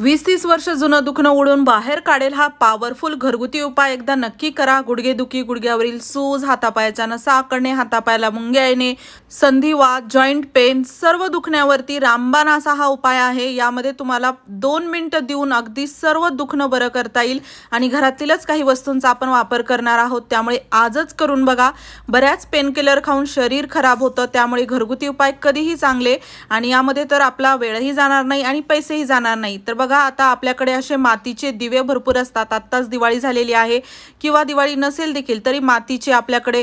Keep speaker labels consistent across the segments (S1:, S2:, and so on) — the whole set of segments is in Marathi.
S1: वीस तीस वर्ष जुनं दुखणं उडून बाहेर काढेल हा पॉवरफुल घरगुती उपाय. एकदा नक्की करा. गुडघेदुखी गुडघ्यावरील सूज हातापायाच्या नसा आकडणे हातापायाला मुंग्या येणे संधिवात जॉईंट पेन सर्व दुखण्यावरती रामबाण असा हा उपाय आहे. यामध्ये तुम्हाला दोन मिनटं देऊन अगदी सर्व दुखणं बरं करता येईल आणि घरातीलच काही वस्तूंचा आपण वापर करणार आहोत. त्यामुळे आजच करून बघा. बऱ्याच पेनकिलर खाऊन शरीर खराब होतं. त्यामुळे घरगुती उपाय कधीही चांगले आणि यामध्ये तर आपला वेळही जाणार नाही आणि पैसेही जाणार नाही. तर बघा बघा आता आपल्याकडे असे मातीचे दिवे भरपूर असतात. आत्ताच दिवाळी झालेली आहे. किंवा दिवाळी नसेल देखील तरी मातीचे आपल्याकडे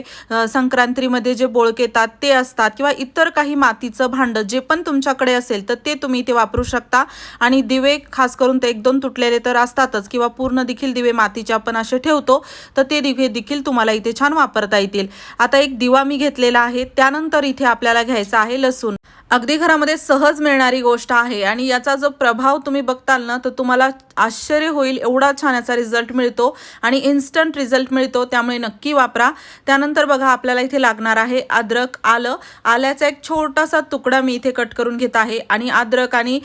S1: संक्रांतीमध्ये जे बोळके येतात ते असतात. किंवा इतर काही मातीचं भांडं जे पण तुमच्याकडे असेल तर ते तुम्ही इथे वापरू शकता. आणि दिवे खास करून ते एक दोन तुटलेले तर असतातच. किंवा पूर्ण देखील दिवे मातीचे आपण असे ठेवतो तर ते दिवे देखील तुम्हाला इथे छान वापरता येतील. आता एक दिवा मी घेतलेला आहे. त्यानंतर इथे आपल्याला घ्यायचा आहे लसूण. अगदी घरामध्ये सहज मिळणारी गोष्ट आहे आणि याचा जो प्रभाव तुम्ही बघताल ना तर तुम्हाला आश्चर्य होईल एवढा छान याचा रिझल्ट मिळतो आणि इन्स्टंट रिझल्ट मिळतो त्यामुळे नक्की वापरा. त्यानंतर बघा आपल्याला इथे लागणार आहे अद्रक आलं. आल्याचा एक छोटासा तुकडा मी इथे कट करून घेत आहे आणि अद्रक आणि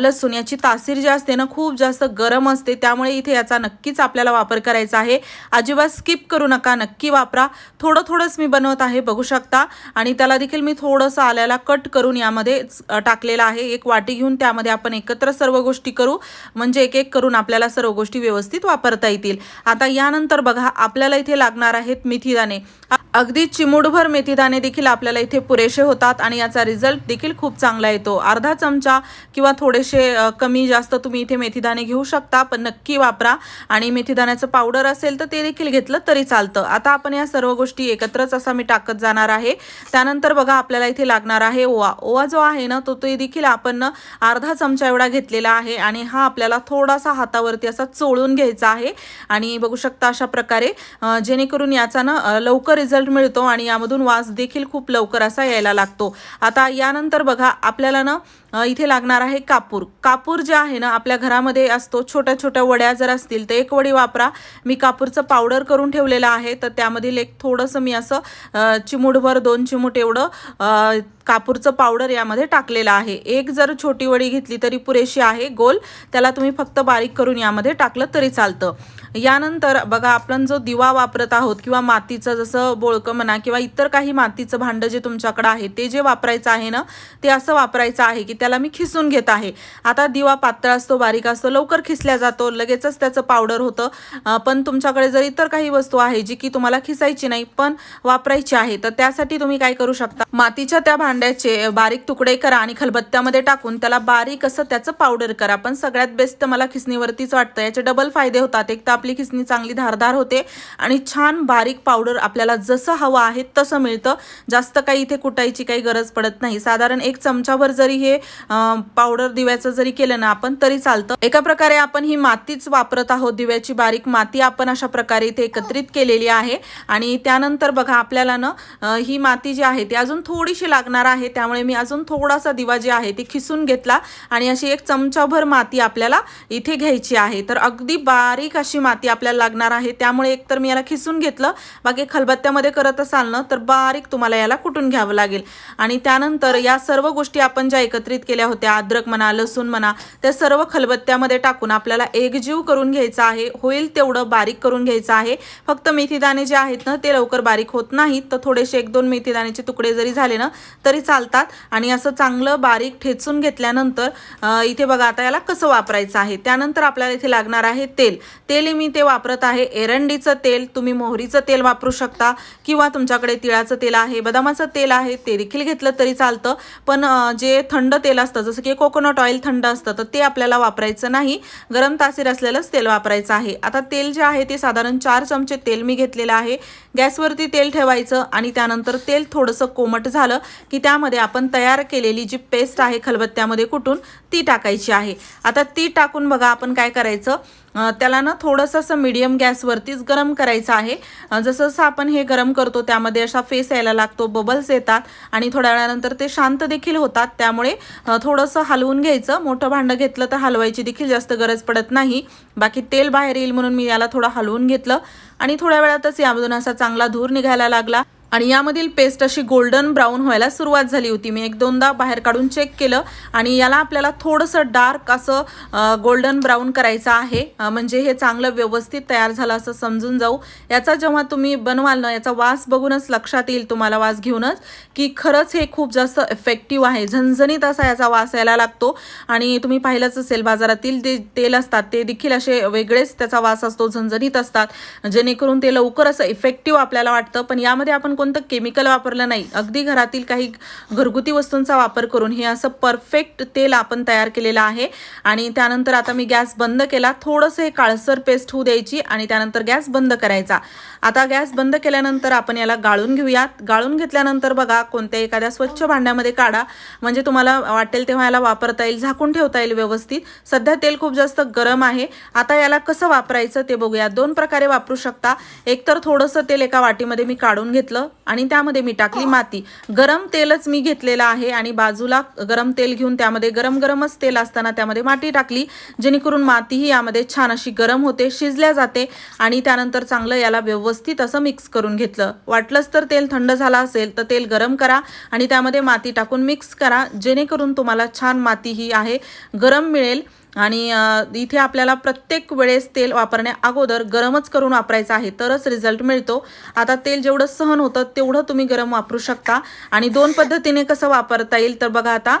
S1: लसूण याची तासीर जी असते ना खूप जास्त गरम असते त्यामुळे इथे याचा नक्कीच आपल्याला वापर करायचा आहे. अजिबात स्किप करू नका नक्की वापरा. थोडं थोडंच मी बनवत आहे बघू शकता. आणि त्याला देखील मी थोडंसं आल्याला कट करून यामध्ये टाकलेला टाकलेलं आहे. एक वाटी घेऊन त्यामध्ये आपण एकत्र सर्व गोष्टी करू. म्हणजे एक एक करून आपल्याला सर्व गोष्टी व्यवस्थित वापरता येतील. आता यानंतर बघा आपल्याला इथे लागणार आहेत मेथीदाणे. अगदी चिमूडभर मेथीदाणे देखील आपल्याला इथे पुरेसे होतात आणि याचा रिझल्ट देखील खूप चांगला येतो. अर्धा चमचा किंवा थोडेसे कमी जास्त तुम्ही इथे मेथीदाणे घेऊ शकता पण नक्की वापरा. आणि मेथीदाण्याचं पावडर असेल तर ते देखील घेतलं तरी चालतं. आता आपण या सर्व गोष्टी एकत्रच असा मी टाकत जाणार आहे. त्यानंतर बघा आपल्याला इथे लागणार आहे ओवा. ओवा जो आहे ना तो ते देखील आपण अर्धा चमचा एवढा घेतलेला आहे आणि हा आपल्याला थोडासा हातावरती असा चोळून घ्यायचा आहे. आणि बघू शकता अशा प्रकारे जेणेकरून याचा ना लवकर रिझल्ट मिळतो आणि यामधून वास देखील खूप लवकर असा यायला लागतो. आता यानंतर बघा आपल्याला ना इथे लागणार आहे कापूर. कापूर जे आहे ना आपल्या घरामध्ये असतो. छोट्या छोट्या वड्या जर असतील तर एक वडी वापरा. मी कापूरचं पावडर करून ठेवलेलं आहे. तर त्यामधील एक थोडंसं मी असं चिमूटभर दोन चिमूट एवढं कापूरचं पावडर यामध्ये टाकलेलं आहे. एक जर छोटी वडी घेतली तरी पुरेशी आहे. गोल त्याला तुम्ही फक्त बारीक करून यामध्ये टाकलं तरी चालतं. यानंतर बघा आपण जो दिवा वापरत आहोत किंवा मातीचं जसं बोळकं म्हणा किंवा इतर काही मातीचं भांडं जे तुमच्याकडं आहे ते जे वापरायचं आहे ना ते असं वापरायचं आहे की त्याला मी खिसून घेत आहे. आता दिवा पातळ असतो बारीक असतो लवकर खिसल्या जातो लगेचच त्याचं पावडर होतं. पण तुमच्याकडे जर इतर काही वस्तू आहे जी की तुम्हाला खिसायची नाही पण वापरायची आहे तर त्यासाठी तुम्ही काय करू शकता? मातीच्या त्या भांड्याचे बारीक तुकडे करा आणि खलबत्त्यामध्ये टाकून त्याला बारीक असं त्याचं पावडर करा. पण सगळ्यात बेस्ट तर मला खिसणीवरतीच वाटतं. याचे डबल फायदे होतात. एक तर आपली खिसणी चांगली धारदार होते आणि छान बारीक पावडर आपल्याला जसं हवं आहे तसं मिळतं. जास्त काही इथे कुटायची काही गरज पडत नाही. साधारण एक चमचाभर जरी हे पावडर दिव्याचं जरी केलं ना आपण तरी चालतं. एका प्रकारे आपण ही मातीच वापरत आहोत. दिव्याची बारीक माती आपण अशा प्रकारे इथे एकत्रित केलेली आहे. आणि त्यानंतर बघा आपल्याला ना ही माती जी आहे ती अजून थोडीशी लागणार आहे. त्यामुळे मी अजून थोडासा दिवा जे आहे ती खिसून घेतला आणि अशी एक चमचाभर माती आपल्याला इथे घ्यायची आहे. तर अगदी बारीक अशी माती आपल्याला लागणार आहे. त्यामुळे एकतर मी याला खिसून घेतलं. बाकी खलबत्त्यामध्ये करत असाल ना तर बारीक तुम्हाला याला कुटून घ्यावं लागेल. आणि त्यानंतर या सर्व गोष्टी आपण ज्या एकत्रित केल्या होत्या अद्रक म्हणा लसूण म्हणा त्या सर्व खलबत्त्यामध्ये टाकून आपल्याला एकजीव करून घ्यायचं आहे. होईल तेवढं बारीक करून घ्यायचं आहे. फक्त मेथीदाणे जे आहेत ना ते लवकर बारीक होत नाहीत. तर थोडेसे एक दोन मेथीदाण्याचे तुकडे जरी झाले ना तरी चालतात आणि असं चांगलं बारीक ठेचून घेतल्यानंतर इथे बघा आता याला कसं वापरायचं आहे? त्यानंतर आपल्याला इथे लागणार आहे तेल. तेल मी ते वापरत आहे. एरंडीचं तेल तुम्ही मोहरीचं तेल वापरू शकता किंवा तुमच्याकडे तिळाचं तेल आहे बदामाचं तेल आहे ते देखील घेतलं तरी चालतं. पण जे थंड तेल असतं जसं की कोकोनट ऑइल थंड असतं तर ते आपल्याला वापरायचं नाही. गरम तासीर असलेलंच तेल वापरायचं आहे. आता तेल जे आहे ते साधारण चार चमचे तेल मी घेतलेलं आहे. गॅसवरती तेल ठेवायचं आणि त्यानंतर तेल थोडंसं कोमट झालं की त्यामध्ये आपण तयार केलेली जी पेस्ट आहे खलबत्त्यामध्ये कुठून ती टाकायची आहे. आता ती टाकून बघा आपण काय करायचं त्याला ना थोडंसं असं मिडियम गॅसवरतीच गरम करायचं आहे. जसं जसं आपण हे गरम करतो त्यामध्ये असा फेस यायला लागतो बबल्स येतात आणि थोड्या वेळानंतर ते शांत देखील होतात. त्यामुळे थोडंसं हलवून घ्यायचं. मोठं भांडं घेतलं तर हलवायची देखील जास्त गरज पडत नाही. बाकी तेल बाहेर येईल म्हणून मी याला थोडं हलवून घेतलं आणि थोड्या वेळातच यामधून असा चांगला धूर निघायला लागला. आणि यामधील पेस्ट अशी गोल्डन ब्राऊन व्हायला सुरुवात झाली होती. मी एक दोनदा बाहेर काढून चेक केलं आणि याला आपल्याला थोडंसं डार्क असं गोल्डन ब्राऊन करायचं आहे. म्हणजे हे चांगलं व्यवस्थित तयार झालं असं समजून जाऊ. याचा जेव्हा तुम्ही बनवाल ना याचा वास बघूनच लक्षात येईल तुम्हाला वास घेऊनच की खरंच हे खूप जास्त इफेक्टिव्ह आहे. झणझणीत असा याचा वास यायला लागतो. आणि तुम्ही पाहिलंच असेल बाजारातील जे तेल असतात ते देखील असे वेगळेच त्याचा वास असतो झणझणीत असतात. जेणेकरून ते लवकर असं इफेक्टिव्ह आपल्याला वाटतं. पण यामध्ये आपण कोणतं केमिकल वापरलं नाही. अगदी घरातील काही घरगुती वस्तूंचा वापर करून हे असं परफेक्ट तेल आपण तयार केलेलं आहे. आणि त्यानंतर आता मी गॅस बंद केला. थोडंसं हे काळसर पेस्ट होऊ द्यायची आणि त्यानंतर गॅस बंद करायचा. आता गॅस बंद केल्यानंतर आपण याला गाळून घेऊयात. गाळून घेतल्यानंतर बघा कोणत्या एखाद्या स्वच्छ भांड्यामध्ये काढा. म्हणजे तुम्हाला वाटेल तेव्हा याला वापरता येईल झाकून ठेवता येईल व्यवस्थित. सध्या तेल खूप जास्त गरम आहे. आता याला कसं वापरायचं ते बघूया. दोन प्रकारे वापरू शकता. एकतर थोडंसं तेल एका वाटीमध्ये मी काढून घेतलं. आणि त्यामध्ये मी टाकली माती. गरम तेलच मी घेतलेलं आहे आणि बाजूला गरम तेल घेऊन त्यामध्ये गरम गरमच तेल असताना त्यामध्ये माती टाकली. जेणेकरून मातीही यामध्ये छान अशी गरम होते शिजल्या जाते आणि त्यानंतर चांगलं याला व्यवस्थित असं मिक्स करून घेतलं. वाटलंच तर तेल थंड झालं असेल तर तेल गरम करा आणि त्यामध्ये माती टाकून मिक्स करा. जेणेकरून तुम्हाला छान माती ही आहे गरम मिळेल. आणि इथे आपल्याला प्रत्येक वेळेस तेल वापरण्या अगोदर गरमच करून वापरायचं आहे तरच रिझल्ट मिळतो. आता तेल जेवढं सहन होतं तेवढं तुम्ही गरम वापरू शकता. आणि दोन पद्धतीने कसं वापरता येईल तर बघा आता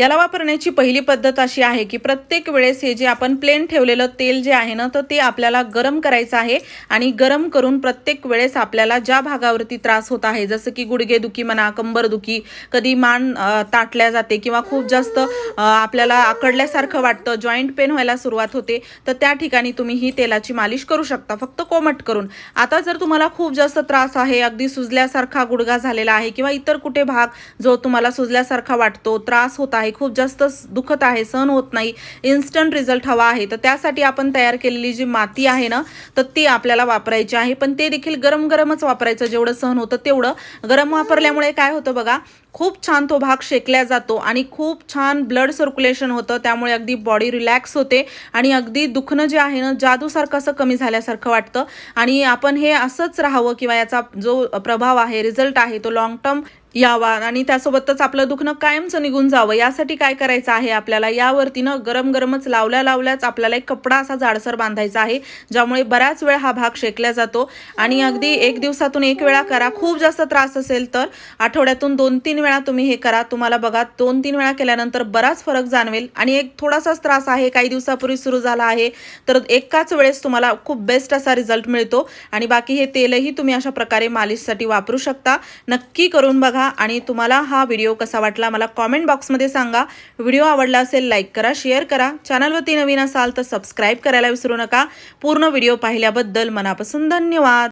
S1: याला वापरण्याची पहिली पद्धत अशी आहे की प्रत्येक वेळेस हे जे आपण प्लेन ठेवलेलं तेल जे आहे ना तर ते आपल्याला गरम करायचं आहे आणि गरम करून प्रत्येक वेळेस आपल्याला ज्या भागावरती त्रास होत आहे जसं की गुडघेदुखी म्हणा कंबरदुखी कधी मान ताटल्या जाते किंवा खूप जास्त आपल्याला आकडल्यासारखं वाटतं जॉईंट पेन व्हायला सुरुवात होते तर त्या ठिकाणी तुम्ही ही तेलाची मालिश करू शकता फक्त कोमट करून. आता जर तुम्हाला खूप जास्त त्रास आहे अगदी सुजल्यासारखा गुडघा झालेला आहे किंवा इतर कुठे भाग जो तुम्हाला सुजल्यासारखा वाटतो त्रास होत आहे खूप जास्त दुखत आहे सहन होत नाही. इन्स्टंट रिझल्ट हवा आहे. तर त्यासाठी आपण तयार केलेली जी माती आहे ना तर ती आपल्याला वापरायची आहे. पण ते देखील गरम गरमच वापरायचं. जेवढं सहन होतं तेवढं. गरम वापरल्यामुळे काय होतं बघा खूप छान तो भाग शेकला जातो आणि खूप छान ब्लड सर्क्युलेशन होतं. त्यामुळे अगदी बॉडी रिलॅक्स होते आणि अगदी दुखणं जे आहे ना जादूसारखं असं कमी झाल्यासारखं वाटतं. आणि आपण हे असंच राहावं किंवा याचा जो प्रभाव आहे रिझल्ट आहे तो लॉंग टर्म यावा. आणि त्यासोबतच आपलं दुखणं कायमचं निघून जावं. यासाठी काय करायचं आहे आपल्याला? यावरती ना गरम गरमच लावल्या लावल्याच आपल्याला एक कपडा असा जाडसर बांधायचा आहे ज्यामुळे बऱ्याच वेळ हा भाग शेकला जातो. आणि अगदी एक दिवसातून एक वेळा करा. खूप जास्त त्रास असेल तर आठवड्यातून दोन तीन वेळा तुम्ही हे करा. तुम्हाला बघा दोन तीन वेळा केल्यानंतर बराच फरक जाणवेल. आणि एक थोडासाच त्रास आहे काही दिवसापूर्वी सुरू झाला आहे तर एकाच वेळेस तुम्हाला खूप बेस्ट असा रिझल्ट मिळतो. आणि बाकी हे तेलही तुम्ही अशा प्रकारे मालिशसाठी वापरू शकता. नक्की करून बघा. बघा आणि तुम्हाला हा व्हिडिओ कसा वाटला मला कॉमेंट बॉक्समध्ये सांगा. व्हिडिओ आवडला असेल लाईक करा शेअर करा. चॅनलवरती नवीन असाल तर सबस्क्राईब करायला विसरू नका. पूर्ण व्हिडिओ पाहिल्याबद्दल मनापासून धन्यवाद.